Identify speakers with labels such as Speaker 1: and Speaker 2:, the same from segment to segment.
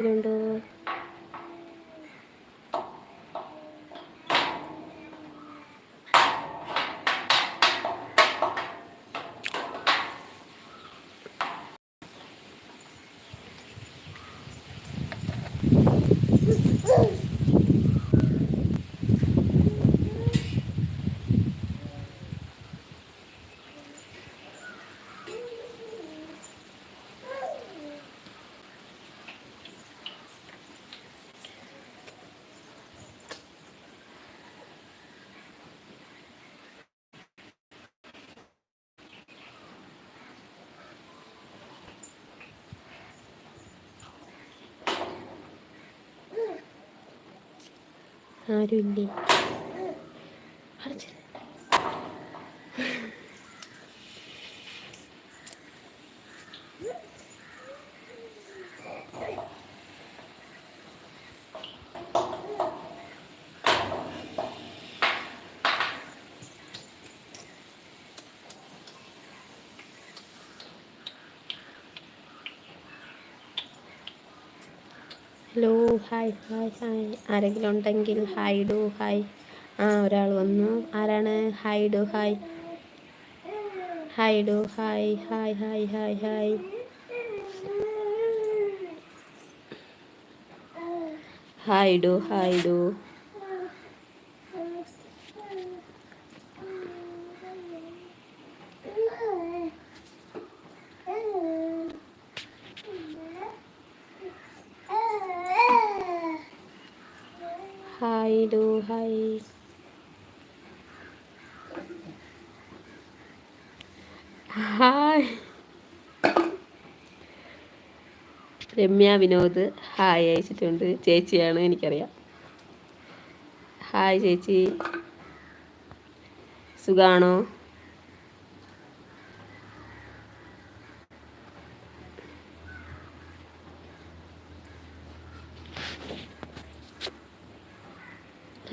Speaker 1: ആരെങ്കിലും ഉണ്ടോ ആരുമില്ലേ? Hello hi hi hi. ആരെങ്കിലും ഉണ്ടെങ്കിൽ ഹായ് ഡു ഹായ്. ആ ഒരാൾ വന്നു. ആരാണ്? Hi to hi. Hi to hi hi hi hi hi. Hi to hi to hi to hi hi. Ramya Vinod hi അയച്ചിട്ടുണ്ട്. ചേച്ചിയാണ് എനിക്കറിയാം. ഹായ് ചേച്ചി. സുഖാണോ?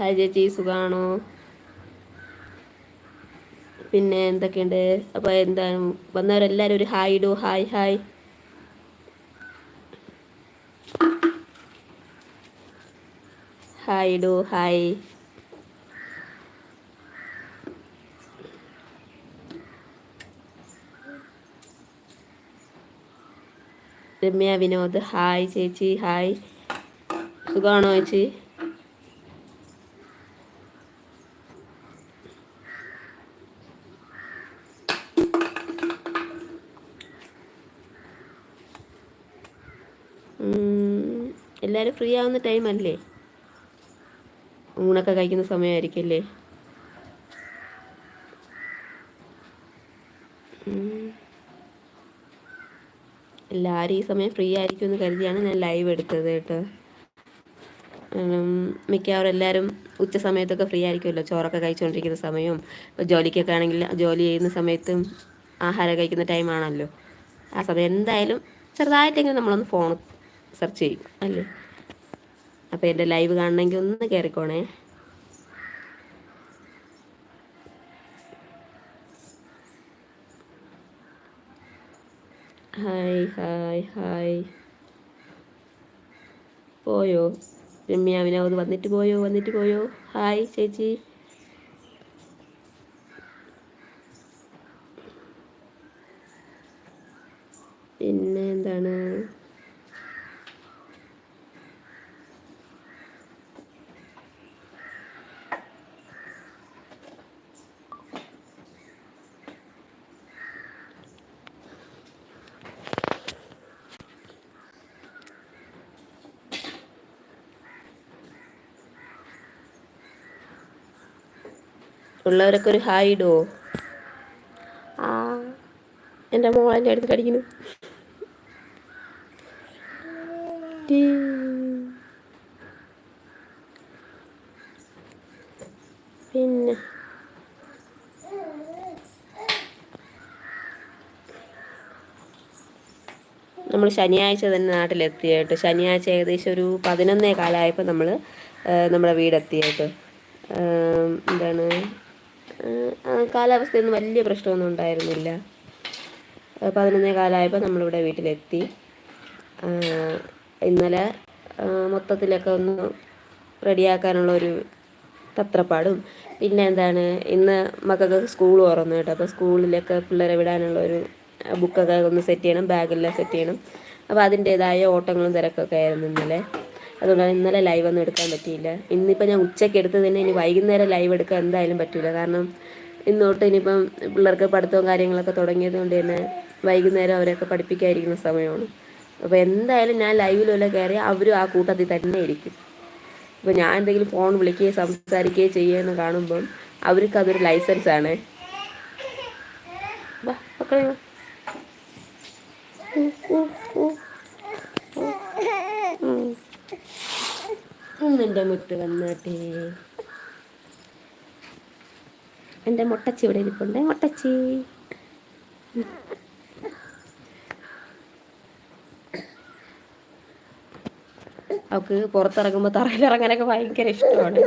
Speaker 1: ഹായ് ചേച്ചി സുഖമാണോ പിന്നെ എന്തൊക്കെയുണ്ട്? അപ്പോൾ എന്താ വന്നവരെല്ലാവരും ഒരു ഹായ് ഇടൂ ഹായ് ഹായ്. ഹായ് ഇടൂ ഹായ്. രമ്യ വിനോദ് ഹായ് ചേച്ചി ഹായ്. സുഖമാണോ ചേച്ചി എല്ലാവരും ഫ്രീ ആവുന്ന ടൈം അല്ലേ? ഊണൊക്കെ കഴിക്കുന്ന സമയമായിരിക്കല്ലേ? എല്ലാവരും ഈ സമയം ഫ്രീ ആയിരിക്കും എന്ന് കരുതിയാണ് ഞാൻ ലൈവ് എടുത്തത് കേട്ടോ. മിക്കവാറും എല്ലാവരും ഉച്ച സമയത്തൊക്കെ ഫ്രീ ആയിരിക്കുമല്ലോ. ചോറൊക്കെ കഴിച്ചുകൊണ്ടിരിക്കുന്ന സമയവും ജോലിക്കൊക്കെ ആണെങ്കിൽ ജോലി ചെയ്യുന്ന സമയത്തും ആഹാരം കഴിക്കുന്ന ടൈമാണല്ലോ ആ സമയം എന്തായാലും ചെറുതായിട്ടെങ്കിലും നമ്മളൊന്ന് ഫോൺ സെർച്ച് ചെയ്യും അല്ലേ? അപ്പോൾ എന്റെ ലൈവ് കാണണമെങ്കിൽ ഒന്ന് കയറിക്കോണേ ഹായ് ഹായ് ഹായ്. പോയോ? രമ്യ വന്നിട്ട് പോയോ വന്നിട്ട് പോയോ? ഹായ് ചേച്ചി. പിന്നെ എന്താണ്? ഉള്ളവരൊക്കെ ഒരു ഹായ് ഇടുവോ ആ എന്റെ മോളെന്റെ അടുത്ത് കടിക്കുന്നു. പിന്നെ. നമ്മൾ ശനിയാഴ്ച തന്നെ നാട്ടിലെത്തിയായിട്ട് ശനിയാഴ്ച ഏകദേശം ഒരു പതിനൊന്നേ കാലമായപ്പോൾ നമ്മൾ നമ്മുടെ വീടെത്തിയായിട്ട്. എന്താണ്? കാലാവസ്ഥയൊന്നും വലിയ പ്രശ്നമൊന്നും ഉണ്ടായിരുന്നില്ല. പതിനൊന്നേ കാലമായപ്പോൾ നമ്മളിവിടെ വീട്ടിലെത്തി. ഇന്നലെ മൊത്തത്തിലൊക്കെ ഒന്ന് റെഡിയാക്കാനുള്ള ഒരു തത്രപ്പാടും. പിന്നെ എന്താണ് ഇന്ന് മക്കൾക്ക് സ്കൂൾ തുറന്നു കേട്ടോ. അപ്പോൾ സ്കൂളിലൊക്കെ പിള്ളേരെ വിടാനുള്ള ഒരു ബുക്കൊക്കെ ഒന്ന് സെറ്റ് ചെയ്യണം ബാഗെല്ലാം സെറ്റ് ചെയ്യണം. അപ്പോൾ അതിന്റേതായ ഓട്ടങ്ങളും തിരക്കൊക്കെ ആയിരുന്നു ഇന്നലെ. അതുകൊണ്ടാണ് ഇന്നലെ ലൈവ് ഒന്നും എടുക്കാൻ പറ്റിയില്ല. ഇന്നിപ്പോൾ ഞാൻ ഉച്ചയ്ക്ക് എടുത്തത് തന്നെ ഇനി വൈകുന്നേരം ലൈവ് എടുക്കാൻ എന്തായാലും പറ്റില്ല കാരണം ഇന്നോട്ട് ഇനിയിപ്പം പിള്ളേർക്ക് പഠിത്തവും കാര്യങ്ങളൊക്കെ തുടങ്ങിയത് കൊണ്ട് തന്നെ വൈകുന്നേരം അവരൊക്കെ പഠിപ്പിക്കാതിരിക്കുന്ന സമയമാണ്. അപ്പോൾ എന്തായാലും ഞാൻ ലൈവിലുള്ള കയറി അവരും ആ കൂട്ടത്തിൽ തന്നെ ഇരിക്കും. അപ്പോൾ ഞാൻ എന്തെങ്കിലും ഫോൺ വിളിക്കുകയോ സംസാരിക്കുകയോ ചെയ്യുമെന്ന് കാണുമ്പം അവർക്ക് അതൊരു ലൈസൻസ് ആണ്. മക്കളെ നിന്റെ മുത്ത് വന്നാട്ടെ? എന്റെ മുട്ടച്ചി ഇവിടെ ഇരിപ്പുണ്ട്? മുട്ടച്ചി. അവൾക്ക് പുറത്തിറങ്ങുമ്പോൾ തറയിലിറങ്ങാനൊക്കെ ഭയങ്കര ഇഷ്ടമാണ്.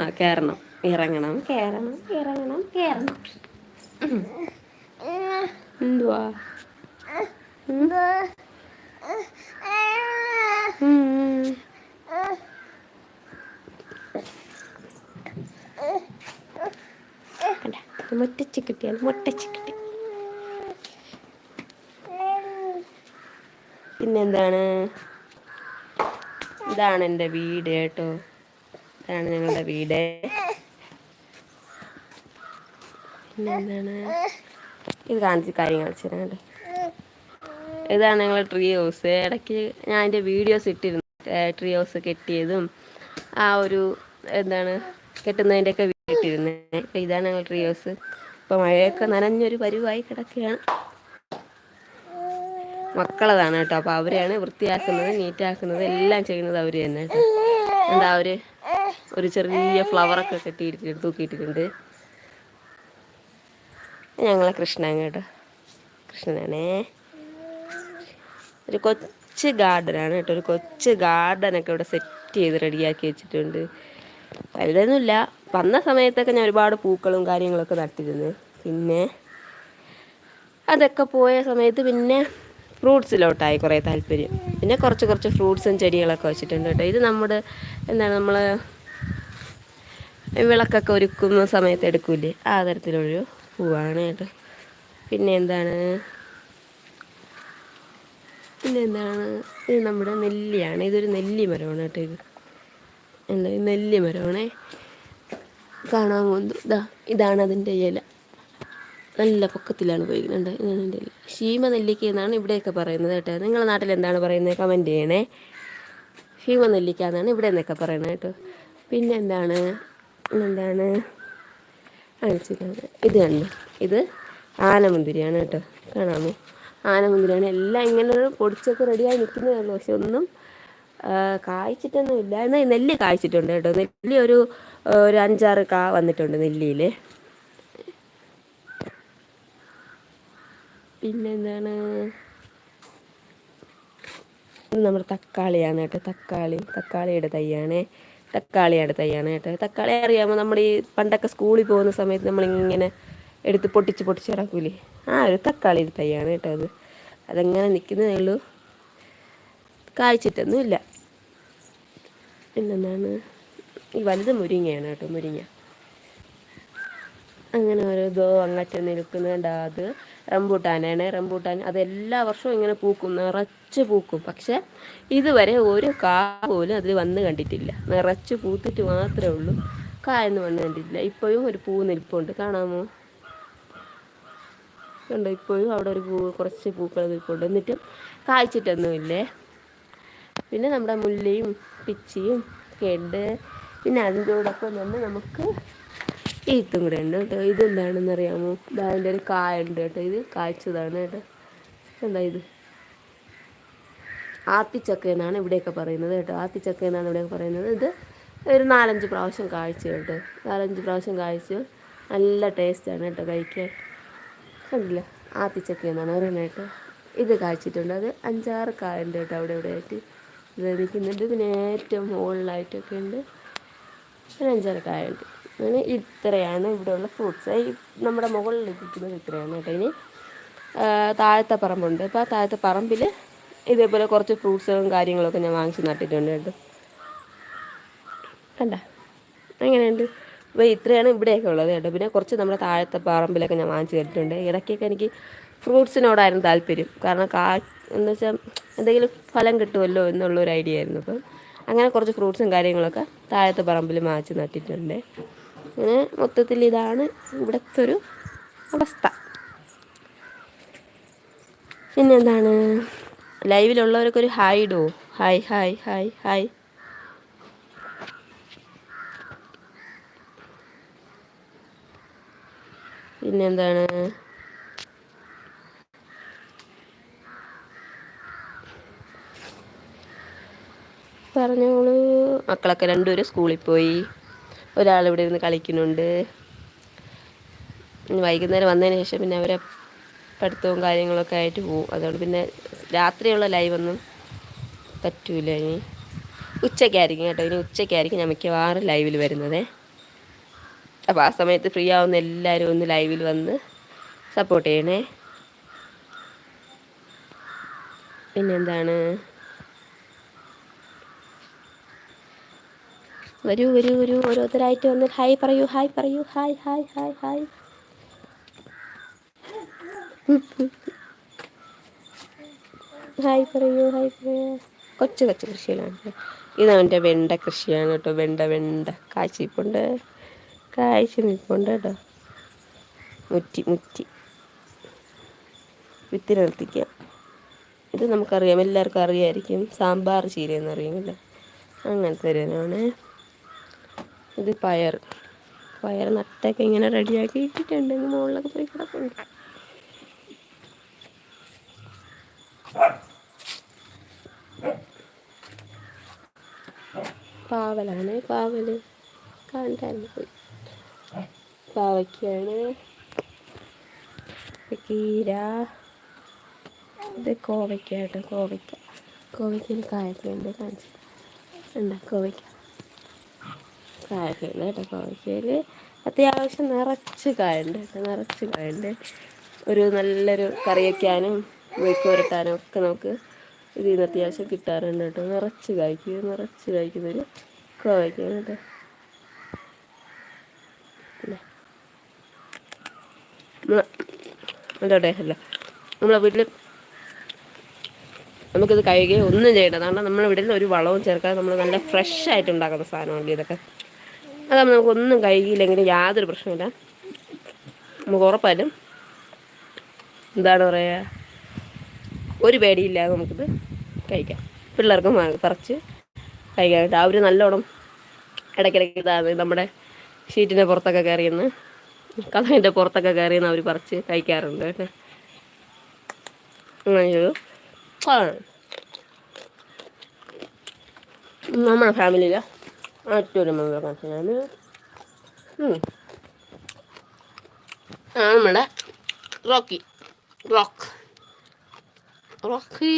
Speaker 1: ആ കേറണം. ഇറങ്ങണം കേറണം ഇറങ്ങണം കയറണം കിട്ടി. പിന്നെന്താണ്? ഇതാണ് എന്റെ വീട് കേട്ടോ. ഇതാണ് ഞങ്ങളുടെ വീട്. പിന്നെ എന്താണ് ഇത് കാണിച്ച് കാര്യം കാണിച്ചു തരാം കേട്ടോ ഇതാണ് ഞങ്ങൾ ട്രീ ഹൗസ് ഇടയ്ക്ക് ഞാൻ എന്റെ വീഡിയോസ് ഇട്ടിരുന്നു. ട്രീ ഹൗസ് കെട്ടിയതും ആ ഒരു എന്താണ് കെട്ടുന്നതിന്റെയൊക്കെ ഇട്ടിരുന്നത് അപ്പം ഇതാണ് ഞങ്ങൾ ട്രീ ഹൗസ് ഇപ്പം മഴയൊക്കെ നനഞ്ഞൊരു പരിവായി കിടക്കുകയാണ്. മക്കളതാണ് കേട്ടോ. അപ്പോൾ അവരെയാണ് വൃത്തിയാക്കുന്നത് നീറ്റാക്കുന്നത് എല്ലാം ചെയ്യുന്നത് അവർ തന്നെ കേട്ടോ. എന്താ അവർ ഒരു ചെറിയ ഫ്ലവറൊക്കെ കെട്ടിയിട്ടിട്ടുണ്ട് തൂക്കിയിട്ടിട്ടുണ്ട്. ഞങ്ങളെ കൃഷ്ണൻ കേട്ടോ. കൃഷ്ണനാണേ. ഒരു കൊച്ച് ഗാർഡനാണ് കേട്ടോ. ഒരു കൊച്ചു ഗാർഡനൊക്കെ ഇവിടെ സെറ്റ് ചെയ്ത് റെഡിയാക്കി വെച്ചിട്ടുണ്ട്. വലുതൊന്നുമില്ല. വന്ന സമയത്തൊക്കെ ഞാൻ ഒരുപാട് പൂക്കളും കാര്യങ്ങളൊക്കെ നട്ടിരുന്നു. പിന്നെ അതൊക്കെ പോയ സമയത്ത് പിന്നെ ഫ്രൂട്ട്സിലോട്ടായി കുറേ താല്പര്യം. പിന്നെ കുറച്ച് കുറച്ച് ഫ്രൂട്ട്സും ചെടികളൊക്കെ വെച്ചിട്ടുണ്ട് കേട്ടോ. ഇത് നമ്മുടെ എന്താണ് നമ്മൾ വിളക്കൊക്കെ ഒരുക്കുന്ന സമയത്ത് എടുക്കൂലേ ആ തരത്തിലൊരു പൂവാണ് കേട്ടോ. പിന്നെ എന്താണ് പിന്നെ എന്താണ് ഇത് നമ്മുടെ നെല്ലിയാണ്. ഇതൊരു നെല്ലി മരമാണ് കേട്ടോ ഇത്. എന്താ നെല്ലി മരമാണേ കാണാൻ പോകുന്നു. ഇതാ ഇതാണ് അതിന്റെ ഇല. നല്ല പൊക്കത്തിലാണ് പോയിരിക്കുന്നുണ്ട് ഇതാണ് ഇല. ഷീമ നെല്ലിക്ക എന്നാണ് ഇവിടെയൊക്കെ പറയുന്നത് കേട്ടോ. നിങ്ങളുടെ നാട്ടിൽ എന്താണ് പറയുന്നത്? കമന്റ് ചെയ്യണേ. ഷീമ നെല്ലിക്ക എന്നാണ് ഇവിടെ നിന്നൊക്കെ പറയുന്നത് കേട്ടോ. പിന്നെ എന്താണ് എന്താണ് കാണിച്ചിട്ടുണ്ട് ഇത് കണ്ടു? ഇത് ആനമുന്തിരിയാണ് കേട്ടോ. കാണാമോ? ആനമുന്തിരിയാണ്. എല്ലാം ഇങ്ങനെ പൊടിച്ചൊക്കെ റെഡിയായി നിൽക്കുന്നതേ ഉള്ളൂ. പക്ഷെ ഒന്നും കായ്ച്ചിട്ടൊന്നുമില്ല എന്നാൽ നെല്ല് കായ്ച്ചിട്ടുണ്ട് കേട്ടോ. നെല്ലി ഒരു ഒരു അഞ്ചാറ് കാ വന്നിട്ടുണ്ട് നെല്ലിയിൽ പിന്നെന്താണ്? ഇത് നമ്മുടെ തക്കാളിയാണ് കേട്ടോ. തക്കാളി. തക്കാളിയുടെ തൈയാണ്. തക്കാളിയുടെ തൈയാണ് കേട്ടോ. തക്കാളി അറിയാമോ? നമ്മൾ ഈ പണ്ടൊക്കെ സ്കൂളിൽ പോകുന്ന സമയത്ത് നമ്മളിങ്ങനെ എടുത്ത് പൊട്ടിച്ച് പൊട്ടിച്ച് ഇറക്കൂലേ ആ ഒരു തക്കാളി തൈയാണ് കേട്ടോ അത്. അതെങ്ങനെ നിൽക്കുന്നതേ ഉള്ളൂ. കായ്ച്ചിട്ടൊന്നുമില്ല. പിന്നെന്താണ്? ഈ വലുത് മുരിങ്ങയാണ് കേട്ടോ മുരിങ്ങ. അങ്ങനെ ഓരോ ദോ അങ്ങറ്റം നിൽക്കുന്നുണ്ട്. അത് റംബൂട്ടാനാണ്. റംബൂട്ടാൻ അത് എല്ലാ വർഷവും ഇങ്ങനെ പൂക്കും നിറച്ച് പൂക്കും. പക്ഷെ ഇതുവരെ ഒരു കാ പോലും അതിൽ വന്ന് കണ്ടിട്ടില്ല. നിറച്ച് പൂത്തിട്ട് മാത്രമേ ഉള്ളൂ. കായൊന്നും വന്ന് കണ്ടിട്ടില്ല. ഇപ്പോഴും ഒരു പൂ നിൽപ്പുണ്ട്. കാണാമോ? കണ്ടോ? ഇപ്പോഴും അവിടെ ഒരു പൂ കുറച്ച് പൂക്കൾ നിൽപ്പുണ്ട്. എന്നിട്ടും കായ്ച്ചിട്ടൊന്നുമില്ലേ? പിന്നെ നമ്മുടെ മുല്ലയും പിച്ചിയും കെണ്ട് ഉണ്ട് പിന്നെ അതിന്റെ തന്നെ നമുക്ക് ഈത്തും കൂടെ ഉണ്ട് കേട്ടോ. ഇതെന്താണെന്ന് അറിയാമോ? അതിന്റെ ഒരു കായ ഉണ്ട് കേട്ടോ. ഇത് കായ്ച്ചതാണ് കേട്ടോ. എന്താ ഇത്? ആത്തിച്ചക്ക എന്നാണ് ഇവിടെയൊക്കെ പറയുന്നത് കേട്ടോ. ആത്തിച്ചക്ക എന്നാണ് ഇവിടെയൊക്കെ പറയുന്നത്. ഇത് ഒരു നാലഞ്ച് പ്രാവശ്യം കാഴ്ച കേട്ടോ. നാലഞ്ച് പ്രാവശ്യം കാഴ്ച നല്ല ടേസ്റ്റാണ് കേട്ടോ കഴിക്കാൻ. കണ്ടില്ല? ആത്തിച്ചക്ക എന്നാണ് പറയുന്നത് കേട്ടോ. ഇത് കാഴ്ചിട്ടുണ്ട് അത് അഞ്ചാറ് കായ ഉണ്ട് കേട്ടോ അവിടെ ഇവിടെ ആയിട്ട് ഇത് നിൽക്കുന്നുണ്ട് ഇതിന് ഏറ്റവും മുകളിലായിട്ടൊക്കെ ഉണ്ട്. ഒരു അഞ്ചാറ് കായുണ്ട് അങ്ങനെ ഇത്രയാണ് ഇവിടെയുള്ള ഫ്രൂട്ട്സ് ഈ നമ്മുടെ മുകളിൽ ഇരിക്കുന്നത് ഇത്രയാണ് കേട്ടോ ഇനി. താഴത്തെ പറമ്പുണ്ട്. അപ്പോൾ ആ താഴത്തെ പറമ്പിൽ ഇതേപോലെ കുറച്ച് ഫ്രൂട്ട്സുകളും കാര്യങ്ങളൊക്കെ ഞാൻ വാങ്ങിച്ച് നട്ടിട്ടുണ്ട് കേട്ടോ. കണ്ട? എങ്ങനെയുണ്ട്? അപ്പോൾ ഇത്രയാണ് ഇവിടെയൊക്കെ ഉള്ളത് കേട്ടോ. പിന്നെ കുറച്ച് നമ്മുടെ താഴത്തെ പറമ്പിലൊക്കെ ഞാൻ വാങ്ങിച്ച് കേട്ടിട്ടുണ്ട് ഇടയ്ക്കൊക്കെ എനിക്ക് ഫ്രൂട്ട്സിനോടായിരുന്നു താല്പര്യം. കാരണം കാ എന്ന് വെച്ചാൽ എന്തെങ്കിലും ഫലം കിട്ടുമല്ലോ എന്നുള്ളൊരു ഐഡിയ ആയിരുന്നു. അപ്പം അങ്ങനെ കുറച്ച് ഫ്രൂട്ട്സും കാര്യങ്ങളൊക്കെ താഴത്തെ പറമ്പിൽ വാങ്ങിച്ച് നട്ടിട്ടുണ്ട്. അങ്ങനെ മൊത്തത്തിൽ ഇതാണ് ഇവിടുത്തെ ഒരു അവസ്ഥ. പിന്നെന്താണ്? ലൈവിലുള്ളവരൊക്കെ ഒരു ഹായ് ഇടുവോ ഹായ് ഹായ് ഹായ് ഹായ്. പിന്നെന്താണ്? പറഞ്ഞോളൂ. മക്കളൊക്കെ രണ്ടുപേരും സ്കൂളിൽ പോയി. ഒരാൾ ഇവിടെ ഇരുന്ന് കളിക്കുന്നുണ്ട്. വൈകുന്നേരം വന്നതിന് ശേഷം പിന്നെ അവരെ പഠിത്തവും കാര്യങ്ങളൊക്കെ ആയിട്ട് പോവും. അതുകൊണ്ട് പിന്നെ രാത്രിയുള്ള ലൈവൊന്നും പറ്റൂല ഇനി. ഉച്ചയ്ക്കായിരിക്കും കേട്ടോ. ഇനി ഉച്ചയ്ക്കായിരിക്കും ഞാൻ മിക്കവാറും ലൈവിൽ വരുന്നത്. അപ്പോൾ ആ സമയത്ത് ഫ്രീ ആവുന്ന എല്ലാവരും ഒന്ന് ലൈവിൽ വന്ന് സപ്പോർട്ട് ചെയ്യണേ. പിന്നെന്താണ്? വരൂ വരൂ വരൂ. ഓരോരുത്തരായിട്ട് വന്ന് ഹായ് പറയൂ ഹായ് പറയൂ hi hi hi hi. Hi പറയൂ ഹായ് പറയൂ. കൊച്ചു കൊച്ചു കൃഷികളാണ്. ഇതാണ് എന്റെ വെണ്ട കൃഷിയാണ് കേട്ടോ. വെണ്ട വെണ്ട. കാഴ്ച നിൽപ്പുണ്ട്. കാഴ്ച നിൽപ്പുണ്ട് കേട്ടോ. മുറ്റി മുറ്റി. വിത്തി നിർത്തിക്കുക ഇത് നമുക്കറിയാം. എല്ലാവർക്കും അറിയായിരിക്കും. സാമ്പാർ ചീര എന്നറിയുമല്ലോ അങ്ങനത്തെ ഒരു ഇതാണ് ഇത് പയർ. പയർ നട്ടൊക്കെ ഇങ്ങനെ റെഡിയാക്കി ഇട്ടിട്ടുണ്ട്. മുകളിലൊക്കെ പോയി കിടക്കുന്നുണ്ട് പാവലാണ് പാവൽ. കണ്ടായിരുന്നു പോയി. പാവയ്ക്കാണ്. കീര. ഇത് കോവയ്ക്ക കേട്ടോ കോവയ്ക്ക. കോവയ്ക്കയിൽ കായൊക്കെ കാണിച്ചു ഉണ്ടാ കോവയ്ക്ക? കായൊക്കെ ഉണ്ട് കേട്ടോ. കോവയ്ക്കയിൽ അത്യാവശ്യം നിറച്ച് കായുണ്ട് കേട്ടോ. നിറച്ച് കായുണ്ട് ഒരു നല്ലൊരു കറി വയ്ക്കാനും മെഴുക്ക് പുരട്ടാനും ഒക്കെ നമുക്ക് ഇതിൽ നിന്ന് അത്യാവശ്യം കിട്ടാറുണ്ട് കേട്ടോ. നിറച്ച് കായ്ക്കുക നിറച്ച് കായ്ക്കുന്നൊരു കോവയ്ക്കാണ് കേട്ടോ. അല്ലോട്ടെ അല്ല. നമ്മളെ വീട്ടിൽ നമുക്കിത് കഴുകുകയോ ഒന്നും ചെയ്യേണ്ട. കാരണം നമ്മുടെ വീട്ടിൽ ഒരു വളവും ചേർക്കാതെ നമ്മൾ നല്ല ഫ്രഷ് ആയിട്ട് ഉണ്ടാക്കുന്ന സാധനമാണ് ഇതൊക്കെ. അതാകുമ്പോൾ നമുക്കൊന്നും കഴുകിയില്ലെങ്കിലും യാതൊരു പ്രശ്നമില്ല നമുക്ക് ഉറപ്പായാലും എന്താണ് പറയുക ഒരു പേടിയില്ലാതെ നമുക്കിത് കഴിക്കാം. പിള്ളേർക്കും പറിച്ച് കഴിക്കാനായിട്ട്. ഒരു നല്ലോണം ഇടയ്ക്കിടയ്ക്ക് ഇതാണ് നമ്മുടെ ഷീറ്റിന്റെ പുറത്തൊക്കെ കയറിയെന്ന് കഥകിന്റെ പുറത്തൊക്കെ കയറിയെന്ന് അവർ പറിച്ച് കഴിക്കാറുണ്ട് കേട്ടോ. അങ്ങനെയൊരു നമ്മുടെ ഫാമിലിയിലെ മറ്റൊരു മെമ്പർ കണക്ഷനാണ് നമ്മുടെ റോക്കി. റോക്ക്. റോക്കി.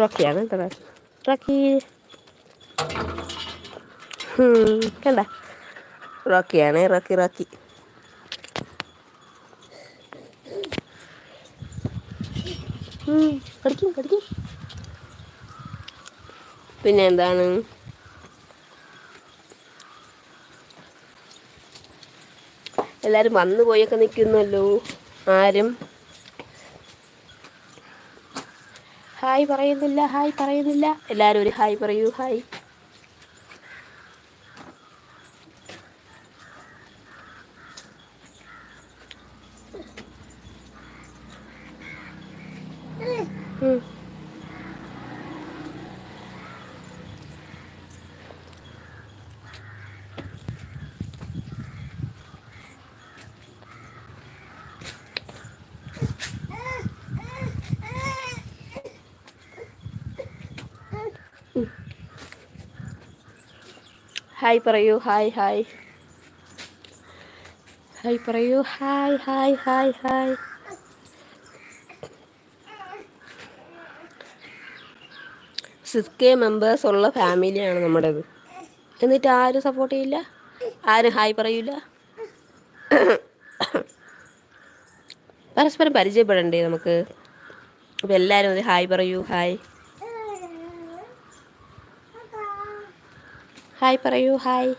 Speaker 1: റോക്കിയാണ് കേട്ടോ റോക്കി. കണ്ട? റോക്കിയാണ് റോക്കി റോക്കി. കടിക്കും കടിക്കും പിന്നെ എന്താണ് എല്ലാവരും വന്നു പോയൊക്കെ നിൽക്കുന്നല്ലോ. ആരും? ഹായ് പറയുന്നില്ല ഹായ് പറയുന്നില്ല. എല്ലാവരും ഒരു ഹായ് പറയൂ ഹായ്. ഹായ് പറയൂ. ഹായ് ഹായ് ഹായ് പറയൂ. Hi hi hi hi six K members ഉള്ള ഫാമിലിയാണ് നമ്മുടേത്. എന്നിട്ട് ആരും സപ്പോർട്ട് ചെയ്യില്ല? ആരും ഹായ് പറയൂല? പരസ്പരം പരിചയപ്പെടണ്ടേ നമുക്ക്? അപ്പോൾ എല്ലാവരും ഹായ് പറയൂ. ഹായ് ഹായ് പറയൂ ഹായ്.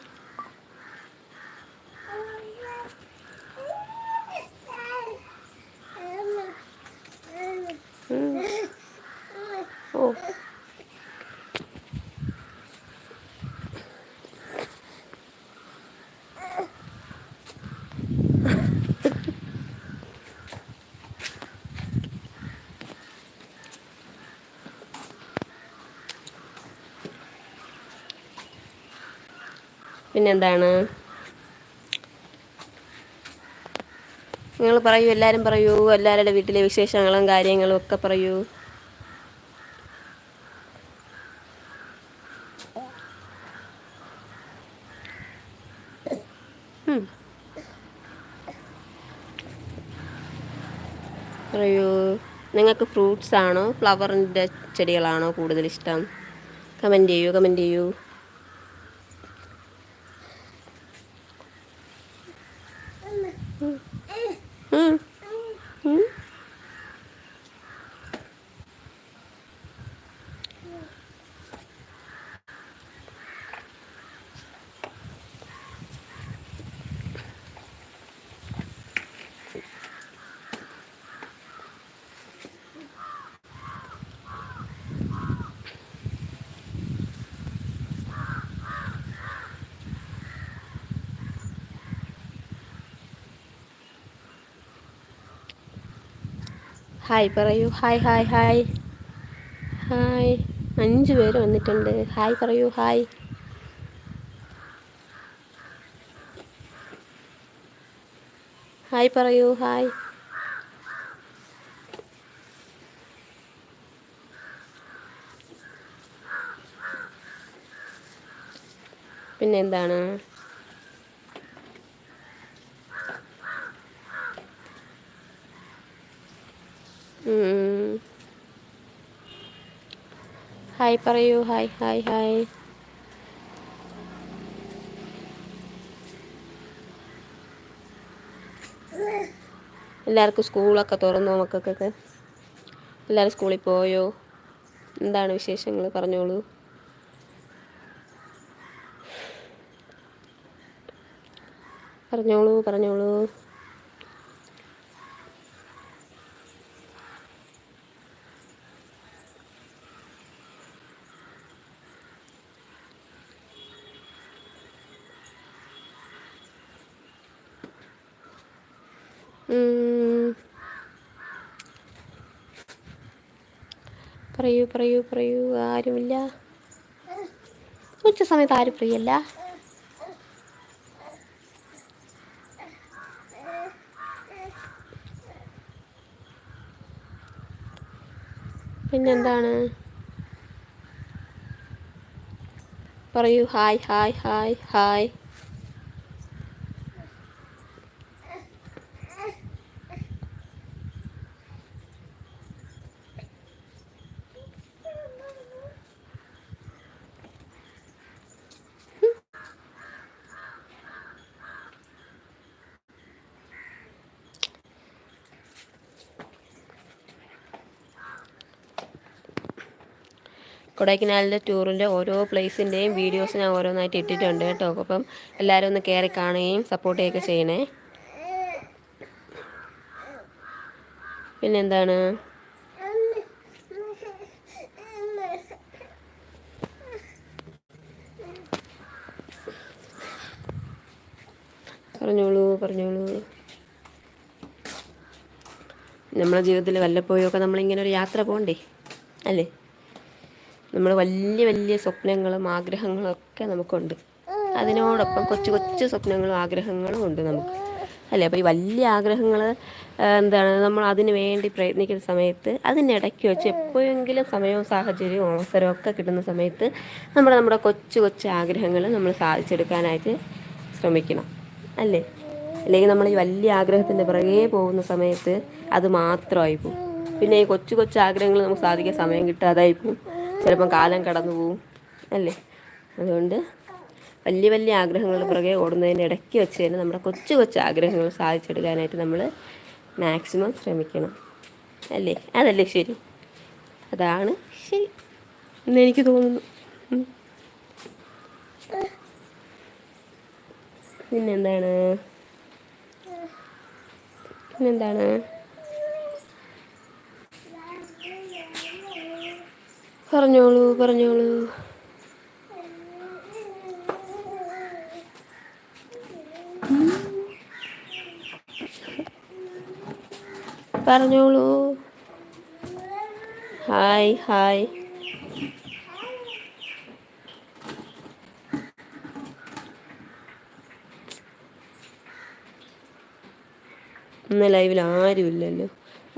Speaker 1: പിന്നെന്താണ്? നിങ്ങൾ പറയൂ എല്ലാവരും പറയൂ എല്ലാവരുടെ വീട്ടിലെ വിശേഷങ്ങളും കാര്യങ്ങളും ഒക്കെ പറയൂ. പറയൂ നിങ്ങൾക്ക് ഫ്രൂട്ട്സ് ആണോ ഫ്ലവറിന്റെ ചെടികളാണോ കൂടുതൽ ഇഷ്ടം കമന്റ് ചെയ്യൂ കമന്റ് ചെയ്യൂ. ഹായ് പറയൂ. ഹായ് ഹായ് ഹായ് ഹായ് അഞ്ച് പേര് വന്നിട്ടുണ്ട്. ഹായ് പറയൂ. ഹായ് ഹായ് പറയൂ. ഹായ് പിന്നെ ഹായ് പറയൂ. Hi hi hi. എല്ലാവർക്കും സ്കൂളൊക്കെ തുറന്നു മക്കൾക്കൊക്കെ? എല്ലാവരും സ്കൂളിൽ പോയോ? എന്താണ് വിശേഷങ്ങൾ? പറഞ്ഞോളൂ. പറഞ്ഞോളൂ പറഞ്ഞോളൂ. പറയൂ പറയൂ പറയൂ. ആരുമില്ല. ഉച്ച സമയത്ത് ആരും പ്രിയല്ല പിന്നെന്താണ്? പറയൂ. Hi hi hi hi. കൊടൈക്കനാലിന്റെ ടൂറിന്റെ ഓരോ പ്ലേസിന്റെയും വീഡിയോസ് ഞാൻ ഓരോന്നായിട്ട് ഇട്ടിട്ടുണ്ട് കേട്ടോ. അപ്പം എല്ലാവരും ഒന്ന് കയറി കാണുകയും സപ്പോർട്ട് ചെയ്യുകയൊക്കെ ചെയ്യണേ. പിന്നെന്താണ്? പറഞ്ഞോളൂ പറഞ്ഞോളൂ. നമ്മളെ ജീവിതത്തിൽ വല്ലപ്പോഴും ഒക്കെ നമ്മളിങ്ങനെ ഒരു യാത്ര പോകണ്ടേ? അല്ലേ? നമ്മൾ വലിയ വലിയ സ്വപ്നങ്ങളും ആഗ്രഹങ്ങളും ഒക്കെ നമുക്കുണ്ട്. അതിനോടൊപ്പം കൊച്ചു കൊച്ചു സ്വപ്നങ്ങളും ആഗ്രഹങ്ങളും ഉണ്ട് നമുക്ക്. അല്ലേ? അപ്പോൾ ഈ വലിയ ആഗ്രഹങ്ങൾ എന്താണ് നമ്മൾ അതിന് വേണ്ടി പ്രയത്നിക്കുന്ന സമയത്ത് അതിനിടയ്ക്ക് വെച്ച് എപ്പോഴെങ്കിലും സമയവും സാഹചര്യവും അവസരവും ഒക്കെ കിട്ടുന്ന സമയത്ത് നമ്മൾ നമ്മുടെ കൊച്ചു കൊച്ചു ആഗ്രഹങ്ങൾ നമ്മൾ സാധിച്ചെടുക്കാനായിട്ട് ശ്രമിക്കണം. അല്ലേ? അല്ലെങ്കിൽ നമ്മൾ ഈ വലിയ ആഗ്രഹത്തിന്റെ പുറകെ പോകുന്ന സമയത്ത് അത് മാത്രമായി പോകും പിന്നെ ഈ കൊച്ചു കൊച്ചു ആഗ്രഹങ്ങൾ നമുക്ക് സാധിക്കാൻ സമയം കിട്ടാതായി പോകും ചിലപ്പം കാലം കടന്നു പോവും അല്ലേ? അതുകൊണ്ട് വലിയ വലിയ ആഗ്രഹങ്ങളുടെ പുറകെ ഓടുന്നതിന് ഇടയ്ക്ക് വെച്ച് തന്നെ നമ്മുടെ കൊച്ചു കൊച്ചു ആഗ്രഹങ്ങൾ സാധിച്ചെടുക്കാനായിട്ട് നമ്മൾ മാക്സിമം ശ്രമിക്കണം അല്ലേ? അതല്ലേ ശരി? അതാണ് ശരി. എന്നെനിക്ക് തോന്നുന്നു. പിന്നെന്താണ്? പിന്നെന്താണ്? പറഞ്ഞോളൂ പറഞ്ഞോളൂ. പറഞ്ഞോളൂ. Hi hi. ഇന്ന് ലൈവിൽ ആരുമില്ലല്ലോ.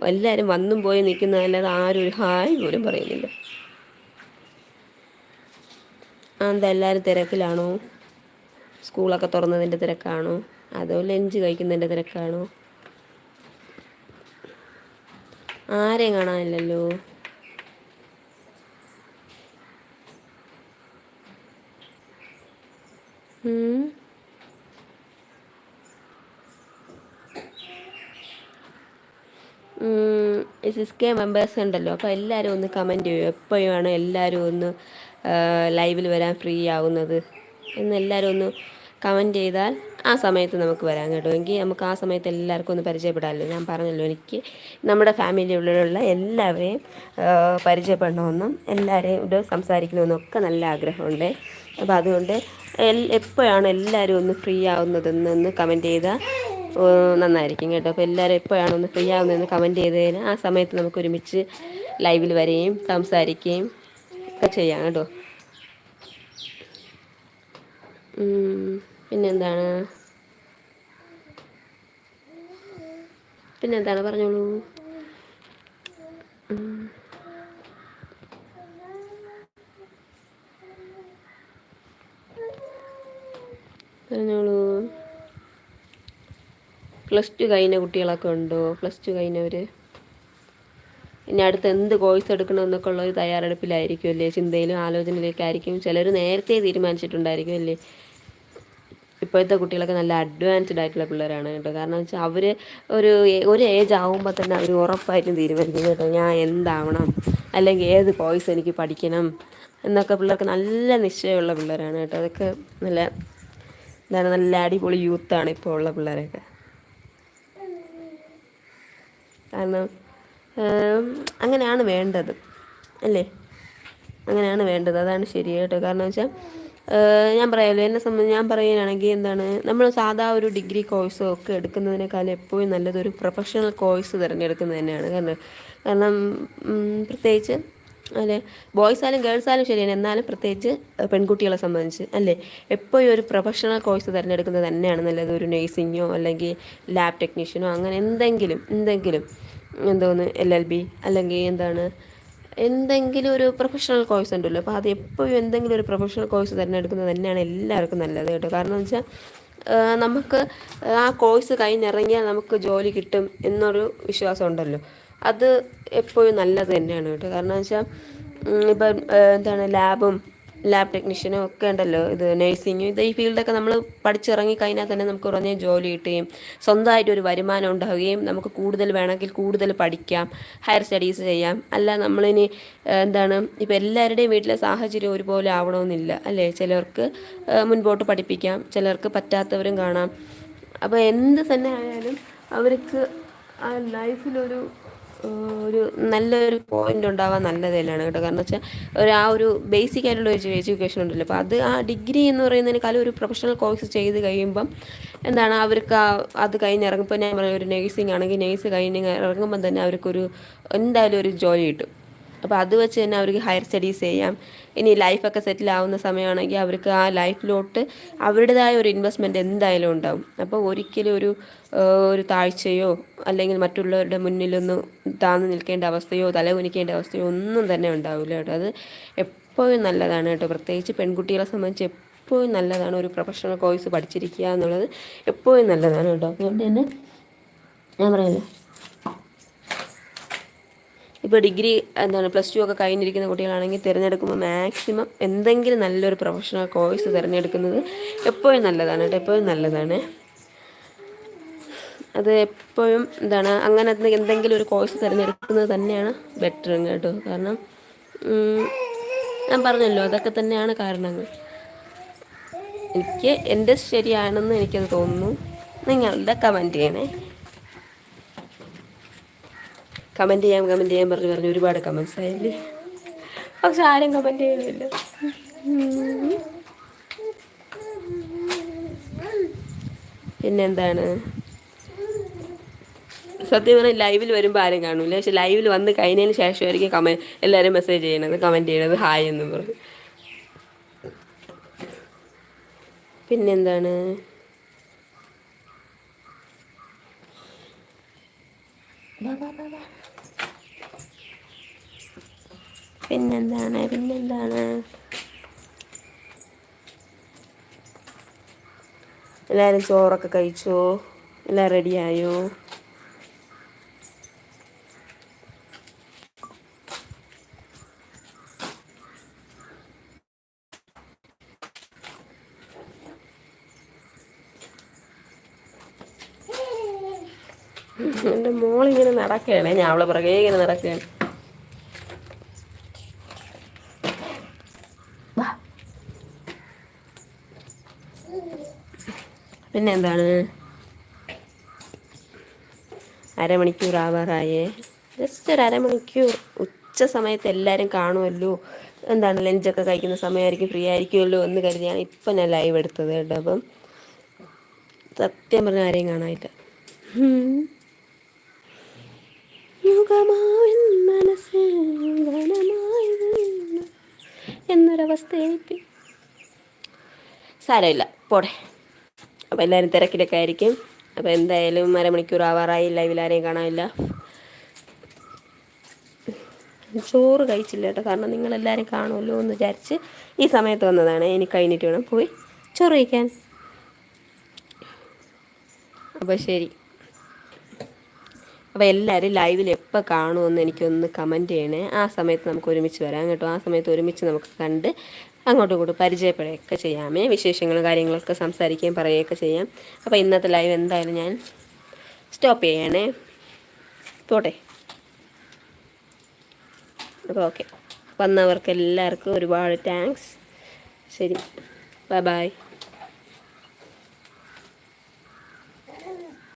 Speaker 1: എല്ലാവരും വന്നും പോയി നിൽക്കുന്നതല്ലാതെ ആരും ഒരു ഹായ് പോലും പറയുന്നില്ല. എന്താ എല്ലാവരും തിരക്കിലാണോ? സ്കൂളൊക്കെ തുറന്നതിന്റെ തിരക്കാണോ? അതോ ലഞ്ച് കഴിക്കുന്നതിന്റെ തിരക്കാണോ? ആരെയും കാണാനില്ലല്ലോ. സിസ്കെ മെമ്പേഴ്സ് ഉണ്ടല്ലോ. അപ്പോൾ എല്ലാവരും ഒന്ന് കമന്റ് ചെയ്യും. എപ്പോഴാണ് എല്ലാവരും ഒന്ന് ലൈവിൽ വരാൻ ഫ്രീ ആവുന്നത്. എന്നെല്ലാവരും ഒന്ന് കമന്റ് ചെയ്താൽ ആ സമയത്ത് നമുക്ക് വരാം കേട്ടോ. എങ്കിൽ നമുക്ക് ആ സമയത്ത് എല്ലാവർക്കും ഒന്ന് പരിചയപ്പെടാമല്ലോ ഞാൻ പറഞ്ഞല്ലോ എനിക്ക് നമ്മുടെ ഫാമിലിയിലുള്ള എല്ലാവരെയും പരിചയപ്പെടണമെന്നും എല്ലാവരെയും സംസാരിക്കണമെന്നും ഒക്കെ നല്ല ആഗ്രഹമുണ്ട്. അപ്പോൾ അതുകൊണ്ട് എപ്പോഴാണ് എല്ലാവരും ഒന്ന് ഫ്രീ ആവുന്നതെന്നൊന്ന് കമന്റ് ചെയ്താൽ നന്നായിരിക്കും കേട്ടോ. അപ്പോൾ എല്ലാവരും എപ്പോഴാണ് ഒന്ന് ഫ്രീ ആവുന്നതെന്ന് കമന്റ് ചെയ്തതിന് ആ സമയത്ത് നമുക്ക് ഒരുമിച്ച് ലൈവിൽ വരികയും സംസാരിക്കുകയും ഒക്കെ ചെയ്യാം കേട്ടോ. പിന്നെന്താണ്? പിന്നെന്താണ് പറഞ്ഞോളൂ? പറഞ്ഞോളൂ. പ്ലസ് ടു കഴിഞ്ഞ കുട്ടികളൊക്കെ ഉണ്ടോ? പ്ലസ് ടു കഴിഞ്ഞവർ ഇനി അടുത്ത് എന്ത് കോഴ്സ് എടുക്കണമെന്നൊക്കെ ഉള്ള ഒരു തയ്യാറെടുപ്പിലായിരിക്കും അല്ലേ ചിന്തയിലും ആലോചനയിലേക്കായിരിക്കും ചിലർ നേരത്തെ തീരുമാനിച്ചിട്ടുണ്ടായിരിക്കും അല്ലേ? ഇപ്പോഴത്തെ കുട്ടികളൊക്കെ നല്ല അഡ്വാൻസ്ഡ് ആയിട്ടുള്ള പിള്ളേരാണ് കേട്ടോ. കാരണം വെച്ചാൽ അവർ ഒരു ഒരു ഏജ് ആകുമ്പോൾ തന്നെ അവർ ഉറപ്പായിട്ടും തീരുമാനിക്കും കേട്ടോ. ഞാൻ എന്താവണം? അല്ലെങ്കിൽ ഏത് കോഴ്സ് എനിക്ക് പഠിക്കണം? എന്നൊക്കെ പിള്ളേർക്ക് നല്ല നിശ്ചയമുള്ള പിള്ളേരാണ് കേട്ടോ. അതൊക്കെ നല്ല എന്താണ് നല്ല അടിപൊളി യൂത്താണ് ഇപ്പോൾ ഉള്ള പിള്ളേരൊക്കെ. കാരണം അങ്ങനെയാണ് വേണ്ടത്. അല്ലേ? അങ്ങനെയാണ് വേണ്ടത്. അതാണ് ശരി കേട്ടോ. കാരണം വെച്ചാൽ ഞാൻ പറയാമല്ലോ എന്നെ സംബന്ധിച്ച് ഞാൻ പറയുകയാണെങ്കിൽ എന്താണ് നമ്മൾ സാധാ ഒരു ഡിഗ്രി കോഴ്സോ ഒക്കെ എടുക്കുന്നതിനേക്കാളും എപ്പോഴും നല്ലതൊരു പ്രൊഫഷണൽ കോഴ്സ് തിരഞ്ഞെടുക്കുന്നത് തന്നെയാണ്. കാരണം കാരണം പ്രത്യേകിച്ച് അല്ലേ ബോയ്സ് ആയാലും ഗേൾസ് ആയാലും ശരിയാണ്. എന്നാലും പ്രത്യേകിച്ച് പെൺകുട്ടികളെ സംബന്ധിച്ച് അല്ലേ എപ്പോഴും ഒരു പ്രൊഫഷണൽ കോഴ്സ് തിരഞ്ഞെടുക്കുന്നത് തന്നെയാണ് നല്ലത്. ഒരു നേഴ്സിങ്ങോ അല്ലെങ്കിൽ ലാബ് ടെക്നീഷ്യനോ അങ്ങനെ എന്തെങ്കിലും എന്തെങ്കിലും. എന്തോന്ന് എൽ എൽ ബി അല്ലെങ്കിൽ എന്താണ് എന്തെങ്കിലും ഒരു പ്രൊഫഷണൽ കോഴ്സ് ഉണ്ടല്ലോ. അപ്പോൾ അത് എപ്പോഴും എന്തെങ്കിലും ഒരു പ്രൊഫഷണൽ കോഴ്സ് തിരഞ്ഞെടുക്കുന്നത് തന്നെയാണ് എല്ലാവർക്കും നല്ലത് കേട്ടോ. കാരണം എന്ന് വെച്ചാൽ നമുക്ക് ആ കോഴ്സ് കഴിഞ്ഞിറങ്ങിയാൽ നമുക്ക് ജോലി കിട്ടും എന്നൊരു വിശ്വാസം ഉണ്ടല്ലോ. അത് എപ്പോഴും നല്ലത് തന്നെയാണ് കേട്ടോ. കാരണം വെച്ചാൽ ഇപ്പം എന്താണ് ലാബും ലാബ് ടെക്നീഷ്യനും ഒക്കെ ഉണ്ടല്ലോ. ഇത് നേഴ്സിങ് ഇത് ഈ ഫീൽഡൊക്കെ നമ്മൾ പഠിച്ചിറങ്ങി കഴിഞ്ഞാൽ തന്നെ നമുക്ക് കുറഞ്ഞ ജോലി കിട്ടുകയും സ്വന്തമായിട്ട് ഒരു വരുമാനം ഉണ്ടാവുകയും നമുക്ക് കൂടുതൽ വേണമെങ്കിൽ കൂടുതൽ പഠിക്കാം ഹയർ സ്റ്റഡീസ് ചെയ്യാം. അല്ല നമ്മളിനി എന്താണ് ഇപ്പോൾ എല്ലാവരുടെയും വീട്ടിലെ സാഹചര്യം ഒരുപോലെ ആവണമെന്നില്ല അല്ലേ? ചിലർക്ക് മുൻപോട്ട് പഠിപ്പിക്കാം ചിലർക്ക് പറ്റാത്തവരും കാണാം. അപ്പോൾ എന്ത് തന്നെ ആയാലും അവർക്ക് ആ ലൈഫിലൊരു ഒരു നല്ലൊരു പോയിന്റ് ഉണ്ടാവാൻ നല്ലതല്ലാണ് കേട്ടോ. കാരണം വെച്ചാൽ ഒരു ആ ഒരു ബേസിക് ആയിട്ടുള്ള ഒരു എഡ്യൂക്കേഷൻ ഉണ്ടല്ലോ. അപ്പോൾ അത് ആ ഡിഗ്രി എന്ന് പറയുന്നതിനേക്കാളും ഒരു പ്രൊഫഷണൽ കോഴ്സ് ചെയ്ത് കഴിയുമ്പം എന്താണ് അവർക്ക് ആ അത് കഴിഞ്ഞ് ഇറങ്ങുമ്പോൾ ഞാൻ പറയുന്ന ഒരു നേഴ്സിംഗ് ആണെങ്കിൽ നേഴ്സ് കഴിഞ്ഞ് ഇറങ്ങുമ്പം തന്നെ അവർക്കൊരു എന്തായാലും ഒരു ജോലി കിട്ടും. അപ്പോൾ അത് വെച്ച് തന്നെ അവർക്ക് ഹയർ സ്റ്റഡീസ് ചെയ്യാം. ഇനി ലൈഫൊക്കെ സെറ്റിൽ ആവുന്ന സമയമാണെങ്കിൽ അവർക്ക് ആ ലൈഫിലോട്ട് അവരുടേതായ ഒരു ഇൻവെസ്റ്റ്മെന്റ് എന്തായാലും ഉണ്ടാവും. അപ്പോൾ ഒരിക്കലും ഒരു ഒരു താഴ്ചയോ അല്ലെങ്കിൽ മറ്റുള്ളവരുടെ മുന്നിലൊന്നും താന്ന് നിൽക്കേണ്ട അവസ്ഥയോ തലകുനിക്കേണ്ട അവസ്ഥയോ ഒന്നും തന്നെ ഉണ്ടാവില്ല കേട്ടോ. അത് എപ്പോഴും നല്ലതാണ് കേട്ടോ. പ്രത്യേകിച്ച് പെൺകുട്ടികളെ സംബന്ധിച്ച് എപ്പോഴും നല്ലതാണ് ഒരു പ്രൊഫഷണൽ കോഴ്സ് പഠിച്ചിരിക്കുക എന്നുള്ളത് എപ്പോഴും നല്ലതാണ് കേട്ടോ. അതുകൊണ്ട് തന്നെ ഞാൻ പറയല്ലോ ഇപ്പോൾ ഡിഗ്രി എന്താണ് പ്ലസ് ടു ഒക്കെ കഴിഞ്ഞിരിക്കുന്ന കുട്ടികളാണെങ്കിൽ തിരഞ്ഞെടുക്കുമ്പോൾ മാക്സിമം എന്തെങ്കിലും നല്ലൊരു പ്രൊഫഷണൽ കോഴ്സ് തിരഞ്ഞെടുക്കുന്നത് എപ്പോഴും നല്ലതാണ് കേട്ടോ എപ്പോഴും നല്ലതാണ്. അത് എപ്പോഴും എന്താണ് അങ്ങനെ എന്തെങ്കിലും ഒരു കോഴ്സ് തിരഞ്ഞെടുക്കുന്നത് തന്നെയാണ് ബെറ്റർ കേട്ടോ. കാരണം ഞാൻ പറഞ്ഞല്ലോ അതൊക്കെ തന്നെയാണ് കാരണങ്ങൾ. എനിക്ക് എന്റെ ശരിയാണെന്ന് എനിക്കത് തോന്നുന്നു. നിങ്ങളുടെ കമന്റ് ചെയ്യണേ. കമന്റ് ചെയ്യാം കമന്റ് ചെയ്യാൻ പറഞ്ഞു പറഞ്ഞു ഒരുപാട് കമൻസ് ആയില്ലേ? പക്ഷെ ആരും കമന്റ് ചെയ്യുന്നില്ല. പിന്നെന്താണ്? സത്യം പറഞ്ഞാൽ ലൈവിൽ വരുമ്പോൾ ആരും കാണൂല. പക്ഷെ ലൈവിൽ വന്ന് കഴിഞ്ഞതിന് ശേഷമായിരിക്കും കമ എല്ലാവരും മെസ്സേജ് ചെയ്യണത് കമന്റ് ചെയ്യണത് ഹായ് എന്ന് പറഞ്ഞു. പിന്നെന്താണ്? പിന്നെന്താണ് പിന്നെന്താണ്? എല്ലാവരും ചോറൊക്കെ കഴിച്ചോ? എല്ലാം റെഡിയായോ? എന്റെ മോളിങ്ങനെ നടക്കുകയാണ്. ഞാൻ അവളെ പുറകെ ഇങ്ങനെ നടക്കുകയാണ്. പിന്നെ എന്താണ് അരമണിക്കൂർ ആവാറായേ. ജസ്റ്റ് ഒരു അരമണിക്കൂർ ഉച്ച സമയത്ത് എല്ലാവരും കാണുമല്ലോ എന്താണ് ലഞ്ചൊക്കെ കഴിക്കുന്ന സമയമായിരിക്കും ഫ്രീ ആയിരിക്കുമല്ലോ എന്ന് കരുതിയാണ് ഇപ്പം ഞാൻ ലൈവ് എടുത്തത് കേട്ടോ. അപ്പം സത്യം പറഞ്ഞ ആരെയും കാണാനില്ല. എന്നൊരവസ്ഥ സാരമില്ല. പോടെ. അപ്പോൾ എല്ലാവരും തിരക്കിലൊക്കെ ആയിരിക്കും. അപ്പോൾ എന്തായാലും അരമണിക്കൂർ ആവാറായി. ലൈവിൽ ആരെയും കാണാനില്ല. ചോറ് കഴിച്ചില്ല കേട്ടോ. കാരണം നിങ്ങളെല്ലാവരും കാണുമല്ലോ എന്ന് വിചാരിച്ച് ഈ സമയത്ത് വന്നതാണ്. ഇനി കഴിഞ്ഞിട്ട് വേണം പോയി ചോറ് കഴിക്കാൻ. അപ്പോൾ ശരി. അപ്പോൾ എല്ലാവരും ലൈവിൽ എപ്പോൾ കാണുമെന്ന് എനിക്കൊന്ന് കമന്റ് ചെയ്യണേ. ആ സമയത്ത് നമുക്ക് ഒരുമിച്ച് വരാം കേട്ടോ. ആ സമയത്ത് ഒരുമിച്ച് നമുക്ക് കണ്ട് അങ്ങോട്ടും ഇങ്ങോട്ടും പരിചയപ്പെടുകയൊക്കെ ചെയ്യാമേ വിശേഷങ്ങളും കാര്യങ്ങളൊക്കെ സംസാരിക്കുകയും പറയുകയൊക്കെ ചെയ്യാം. അപ്പോൾ ഇന്നത്തെ ലൈവ് എന്തായാലും ഞാൻ സ്റ്റോപ്പ് ചെയ്യണേ. പോട്ടെ. അപ്പോൾ ഓക്കെ വന്നവർക്ക് എല്ലാവർക്കും ഒരുപാട് താങ്ക്സ് ശരി. Bye bye